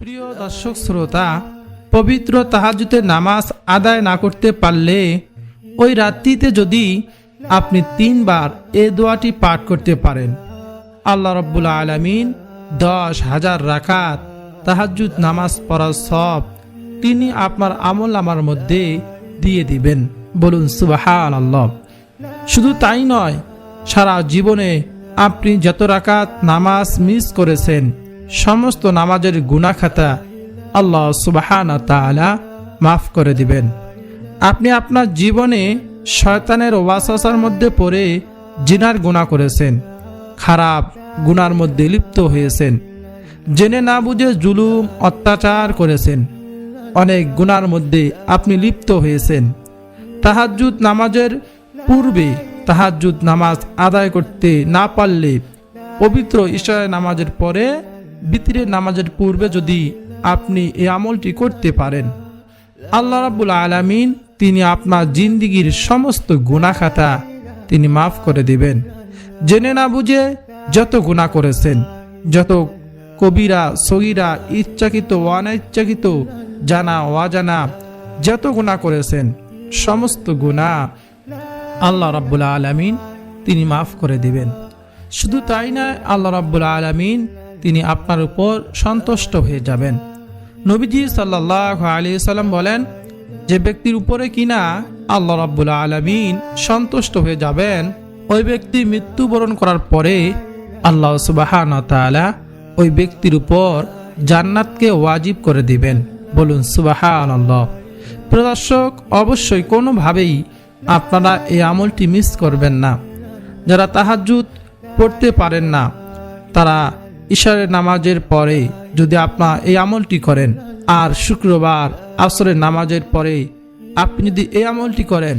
প্রিয় দর্শক শ্রোতা, পবিত্র তাহাজুতে নামাজ আদায় না করতে পারলে ওই রাত্রিতে যদি আপনি তিনবার এ দোয়াটি পাঠ করতে পারেন। আল্লাহ রব্বুল আলমিন দশ হাজার রাকাত তাহাজুদ নামাজ পড়ার সব তিনি আপনার আমল আমার মধ্যে দিয়ে দিবেন। বলুন সুবাহান আল্লাহ শুধু তাই নয়, সারা জীবনে আপনি যত রাকাত নামাজ মিস করেছেন সমস্ত নামাজের গুণাখাতা আল্লাহ সুবাহান তাআলা মাফ করে দিবেন। আপনি আপনার জীবনে শয়তানের ওয়াসাসার মধ্যে পড়ে জিনার গুণা করেছেন, খারাপ গুনার মধ্যে লিপ্ত হয়েছেন, জেনে না বুঝে জুলুম, অত্যাচার করেছেন, অনেক গুনার মধ্যে আপনি লিপ্ত হয়েছেন। তাহাজ্জুদ নামাজের পূর্বে তাহাজ্জুদ নামাজ আদায় করতে না পারলে পবিত্র ঈশ্বরের নামাজের পরে বিতিরের নামাজের পূর্বে যদি আপনি এই আমলটি করতে পারেন, আল্লাহ রাব্বুল আলামিন তিনি আপনার জিন্দিগির সমস্ত গুণাখাতা তিনি মাফ করে দিবেন। জেনে না বুঝে যত গুণা করেছেন, যত কবিরা, সগিরা, ইচ্ছাকৃত অনিচ্ছাকৃত, জানা অজানা, যত গুণা করেছেন, সমস্ত গুণা আল্লাহ রাব্বুল আলামিন তিনি মাফ করে দিবেন। শুধু তাই না আল্লাহ রাব্বুল আলামিন তিনি আপনার উপর সন্তুষ্ট হয়ে যাবেন। নবীজি সাল্লাহ আলী সাল্লাম বলেন, যে ব্যক্তির উপরে কিনা আল্লাহ রাব্বুল আলামিন সন্তুষ্ট হয়ে যাবেন, ওই ব্যক্তি মৃত্যুবরণ করার পরে আল্লাহ সুবাহান তাআলা ওই ব্যক্তির উপর জান্নাতকে ওয়াজিব করে দিবেন। বলুন সুবাহান আল্লাহ প্রদর্শক অবশ্যই কোনোভাবেই আপনারা এই আমলটি মিস করবেন না। যারা তাহাজ্জুদ পড়তে পারেন না, তারা ঈশ্বরের নামাজের পরে যদি আপনার এই আমলটি করেন, আর শুক্রবার আসরের নামাজের পরে আপনি যদি এই আমলটি করেন,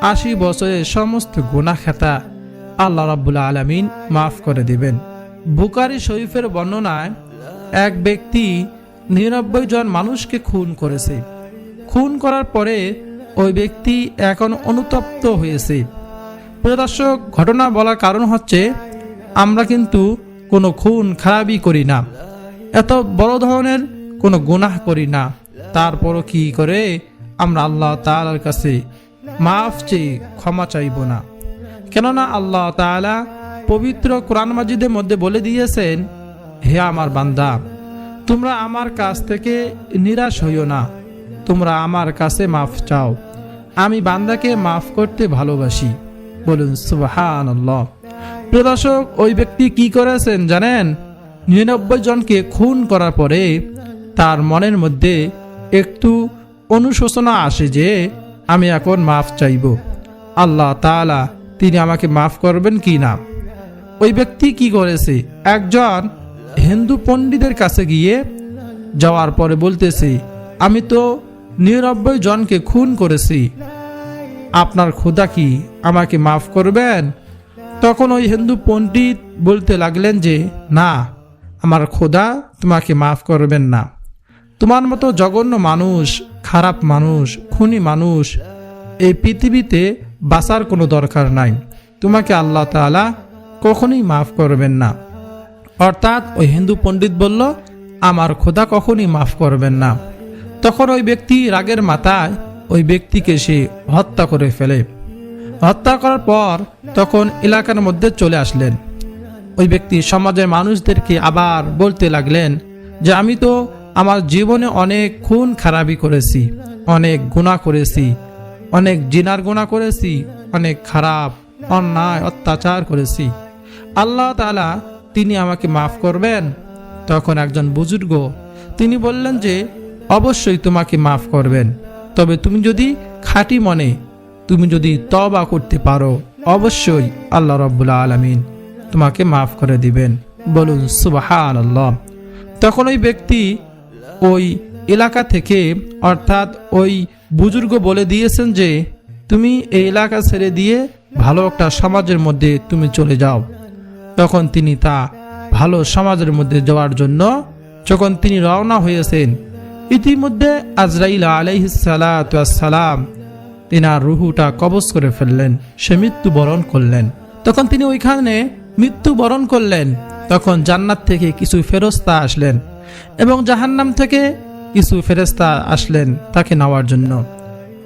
আশি বছরের সমস্ত গুণা খাতা আল্লাহ রাব্বুল আলমিন মাফ করে দিবেন। বুকারি শরীফের বর্ণনায় এক ব্যক্তি নিরানব্বই জন মানুষকে খুন করেছে। খুন করার পরে ওই ব্যক্তি এখন অনুতপ্ত হয়েছে। প্রদর্শক ঘটনা বলার কারণ হচ্ছে, আমরা কিন্তু কোনো খুন খারাপই করি না। এত বড় ধরনের কোনো গুনাহ করি না। তারপরও কি করে? আমরা আল্লাহ তাআলার কাছে মাফ চেয়ে ক্ষমা চাইব না। কেননা আল্লাহ তাআলা পবিত্র কোরআন মাজিদের মধ্যে বলে দিয়েছেন, হে আমার বান্দা, তোমরা আমার কাছ থেকে নিরাশ হইও না। তোমরা আমার কাছে মাফ চাও। আমি বান্দাকে মাফ করতে ভালোবাসি। বলুন সুবাহান প্রদর্শক ওই ব্যক্তি কি করেছেন জানেন? নিরানব্বই জনকে খুন করার পরে তার মনের মধ্যে একটু অনুশোচনা আসে যে, আমি এখন মাফ চাইব। আল্লাহ তাআলা, তিনি আমাকে মাফ করবেন কি না? ওই ব্যক্তি কি করেছে? একজন হিন্দু পণ্ডিতের কাছে গিয়ে যাওয়ার পরে বলতেছে, আমি তো নিরানব্বই জনকে খুন করেছি। আপনার খোদা কি আমাকে মাফ করবেন? তখন ওই হিন্দু পণ্ডিত বলতে লাগলেন যে, না, আমার খোদা তোমাকে মাফ করবেন না। তোমার মতো জঘন্য মানুষ, খারাপ মানুষ, খুনি মানুষ এই পৃথিবীতে বাঁচার কোনো দরকার নাই। তোমাকে আল্লাহ তাআলা কখনই মাফ করবেন না। অর্থাৎ ওই হিন্দু পণ্ডিত বলল, আমার খোদা কখনই মাফ করবেন না। তখন ওই ব্যক্তি রাগের মাথায় ওই ব্যক্তিকে সে হত্যা করে ফেলে। হত্যা করার পর তখন এলাকার মধ্যে চলে আসলেন। ওই ব্যক্তি সমাজের মানুষদেরকে আবার বলতে লাগলেন যে, আমি তো আমার জীবনে অনেক খুন খারাপি করেছি, অনেক গুণা করেছি, অনেক জিনার গুণা করেছি, অনেক খারাপ, অন্যায়, অত্যাচার করেছি। আল্লাহ তাআলা তিনি আমাকে মাফ করবেন। তখন একজন বুজুর্গ তিনি বললেন যে, অবশ্যই তোমাকে মাফ করবেন, তবে তুমি যদি খাঁটি মনে তুমি যদি তবা করতে পারো, অবশ্যই আল্লাহ রব্বুল আলমিন তোমাকে মাফ করে দিবেন। বলুন সুবাহান আল্লাহ তখন ওই ব্যক্তি ওই এলাকা থেকে, অর্থাৎ ওই বুজুর্গ বলে দিয়েছেন যে, তুমি এই এলাকা ছেড়ে দিয়ে ভালো একটা সমাজের মধ্যে তুমি চলে যাও। তখন তিনি তা ভালো সমাজের মধ্যে যাওয়ার জন্য যখন তিনি রওনা হয়েছেন, ইতিমধ্যে আজরাইল আলাইহিসালাম তিনার রুহুটা কবজ করে ফেললেন, সে মৃত্যুবরণ করলেন। তখন তিনি ওইখানে মৃত্যুবরণ করলেন, তখন জান্নাত থেকে কিছু ফেরস্তা আসলেন এবং জাহান্নাম থেকে কিছু ফেরেস্তা আসলেন তাকে নেওয়ার জন্য।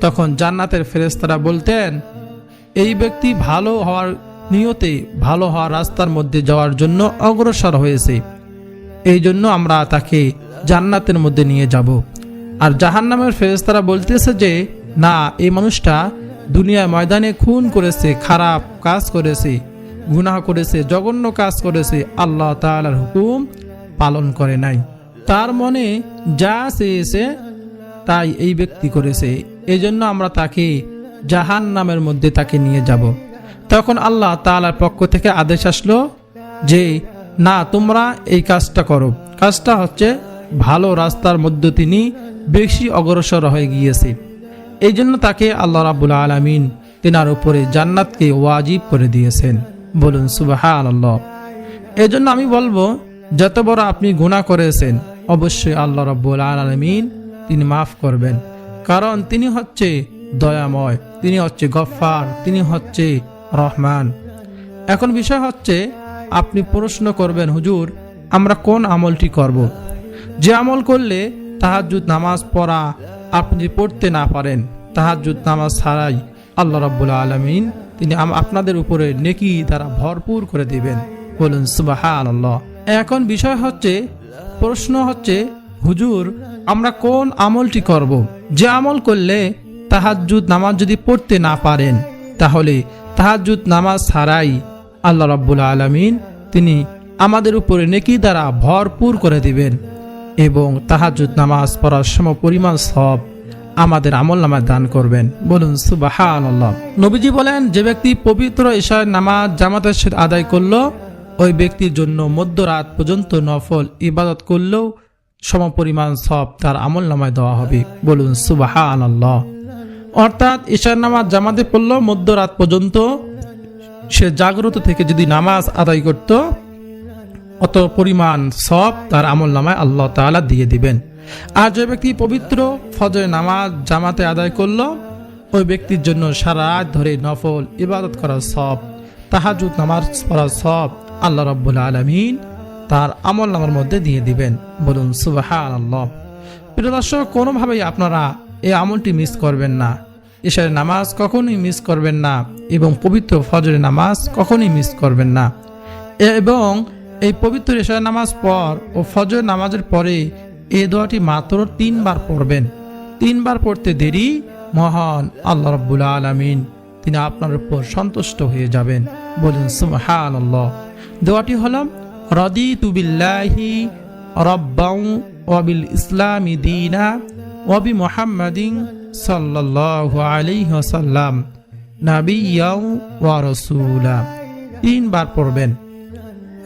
তখন জান্নাতের ফেরেস্তারা বলতেন, এই ব্যক্তি ভালো হওয়ার নিয়তে ভালো হওয়ার রাস্তার মধ্যে যাওয়ার জন্য অগ্রসর হয়েছে। এই জন্য আমরা তাকে জান্নাতের মধ্যে নিয়ে যাব। আর জাহান্নামের ফেরেস্তারা বলতেছে যে না, এই মানুষটা দুনিয়ার ময়দানে খুন করেছে, খারাপ কাজ করেছে, গুনাহ করেছে, জঘন্য কাজ করেছে, আল্লাহ তাআলার হুকুম পালন করে নাই। তার মনে যা চেয়েছে তাই এই ব্যক্তি করেছে। এই জন্য আমরা তাকে জাহান নামের মধ্যে তাকে নিয়ে যাব। তখন আল্লাহ তাআলার পক্ষ থেকে আদেশ আসলো যে, না, তোমরা এই কাজটা করো। কাজটা হচ্ছে ভালো রাস্তার মধ্যে তিনি বেশি অগ্রসর হয়ে গিয়েছে। এই জন্য তাকে আল্লাহ রাবুল আলমিন তেনার উপরে জান্নাতকে ওয়াজিব করে দিয়েছেন। বলুন সুবাহ আল্লাহ এই জন্য আমি বলব, যত বড় আপনি গুণা করেছেন, অবশ্যই আল্লাহ রব্বুল আলমিন তিনি মাফ করবেন। কারণ তিনি হচ্ছে দয়াময়, তিনি হচ্ছে গফার তিনি হচ্ছে রহমান। এখন বিষয় হচ্ছে, আপনি প্রশ্ন করবেন, হুজুর, আমরা কোন আমলটি করব। যে আমল করলে তাহাজুদ নামাজ পড়া আপনি পড়তে না পারেন তাহাজুদ নামাজ ছাড়াই আল্লাহ রব্বুল আলমিন তিনি আপনাদের উপরে নেকি দ্বারা ভরপুর করে দিবেন। বলুন সুবাহ আল্লাহ এখন বিষয় হচ্ছে, প্রশ্ন হচ্ছে, হুজুর, আমরা কোন আমলটি করব। যে আমল করলে তাহাজুদ নামাজ যদি পড়তে না পারেন, তাহলে তাহাজুদ নামাজ ছাড়াই আল্লাহ রব্বুল আলমিন তিনি আমাদের উপরে নেকি দ্বারা ভরপুর করে দিবেন। এবং তাহাজুদ নামাজ পড়ার সম পরিমাণ সব আমাদের আমল নামায় দান করবেন। বলুন সুবাহ নবীজি বলেন, যে ব্যক্তি পবিত্র ঈশার নামাজ জামাতের সাথে আদায় করল, ওই ব্যক্তির জন্য মধ্যরাত পর্যন্ত নফল ইবাদত করলেও সমপরিমাণ সব তার আমল নামায় দেওয়া হবে। বলুন সুবাহ আল্লাহ অর্থাৎ ঈশার নামাজ জামাতে পড়ল, মধ্যরাত পর্যন্ত সে জাগ্রত থেকে যদি নামাজ আদায় করত অত পরিমাণ সব তার আমল নামায় আল্লাহ তাআলা দিয়ে দিবেন। আর যে ব্যক্তি পবিত্র ফজর নামাজ জামাতে আদায় করল, ওই ব্যক্তির জন্য সারা ধরে নফল ইবাদত করার সব তাহাজুদ নামাজ পড়ার সব আল্লাহ রব্বুল আলমিন তার আমল নামার মধ্যে দিয়ে দিবেন। বলুন সুবাহ আল্লাহ প্রিয় দর্শক, কোনোভাবেই আপনারা এই আমলটি মিস করবেন না। ঈশারের নামাজ কখনোই মিস করবেন না এবং পবিত্র ফজরের নামাজ কখনোই মিস করবেন না। এবং এই পবিত্র ঈশার নামাজ পর ও ফজর নামাজের পরে এ দোয়াটি মাত্র তিনবার পড়বেন। তিনবার পড়তে দেরি, মহান আল্লাহ রব্বুল আলমিন। তিনি আপনার উপর সন্তুষ্ট হয়ে যাবেন। বলেন সুবহান আল্লাহ দোয়াটি হল রদি তুবিল্লাহি রব্বাউ ওয়াবিল ইসলামি দিনা ওয়াবি মোহাম্মদিন সাল্লাল্লাহু আলাইহি ওয়াসাল্লাম নাবিয়াও ওয়া তিনবার পড়বেন।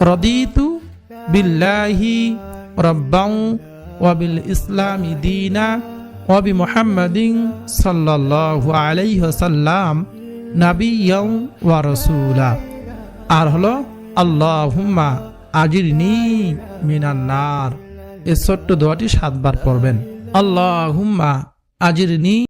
রদিতু বিল্লাহি রব্বাউ ওয়াবিল ইসলামি দিনা ওয়াবি মোহাম্মদিন সাল্লাল্লাহু আলাইহি ওয়াসাল্লাম নাবিয়াও ওয়া রাসূলা। আর হলো, আল্লাহুম্মা আজিরনি মিনান্নার এই ছোট্ট দোয়াটি সাতবার পড়বেন। আল্লাহুম্মা আজিরনি